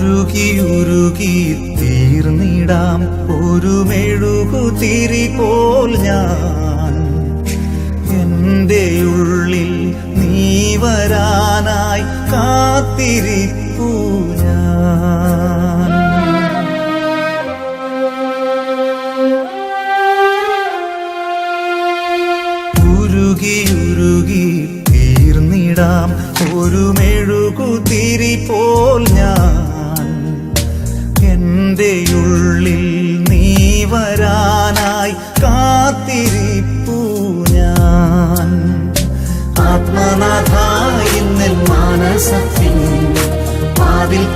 ഉരുകി ഉരുകി തീർന്നിടാം. ഒരു മെഴുകുതിരി പോൽ ഞാൻ. എന്റെ ഉള്ളിൽ നീ വരാനായി കാത്തിരിപ്പൂ ഞാൻ. ഉരുകി ഉരുകി തീർന്നിടാം. ഒരു മെഴുകുതിരി പോൽ ഞാൻ. കാത്തിരിപ്പു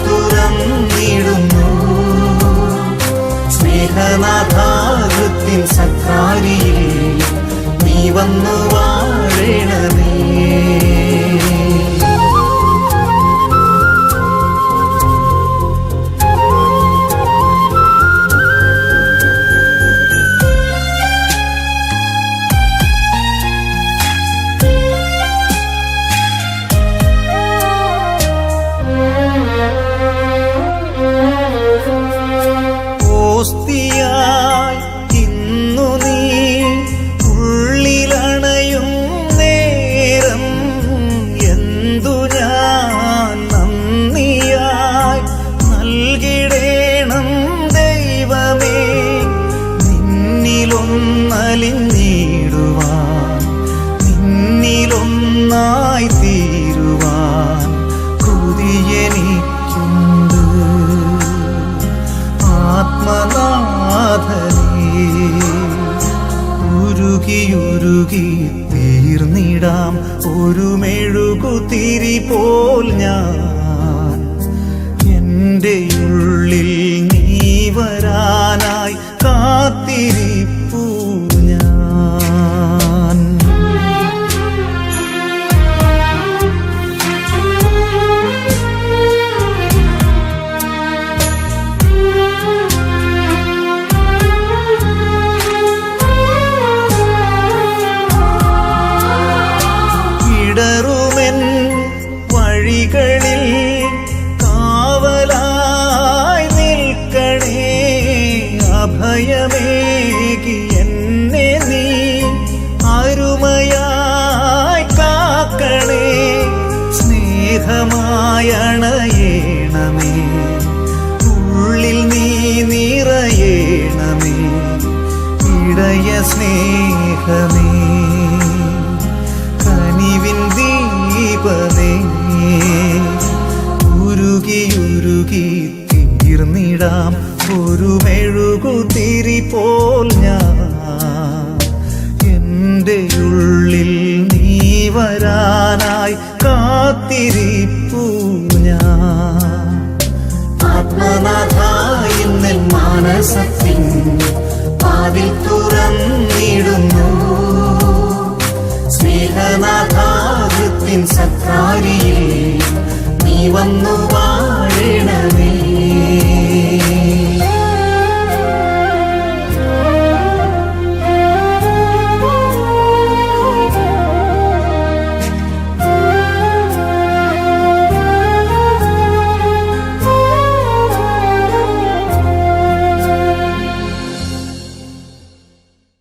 തുറന്നിടുന്നു. സ്നേഹനാഥാകൃത്തിൻ സക്കാരിയിൽ നീ വന്നു വാഴണമേ. ഒരു മെഴുകുതിരി പോൽ ഞാൻ. എന്റെ ഉള്ളിൽ നീ വരാനായി കാത്തിരിപ്പു അഭയമേകി എന്നെ നീ അരുമയായി കാക്കണേ. സ്നേഹമായണയേണമേ ഉള്ളിൽ നീ നിറയേണമേ. ഇടയ സ്നേഹമേ. കാത്തിരിപ്പു ഞാൻ. ആത്മനാഥ സ്നേഹനാഥാകൃത്തിൻ സത്കാരിയിൽ നീ വന്നു വാ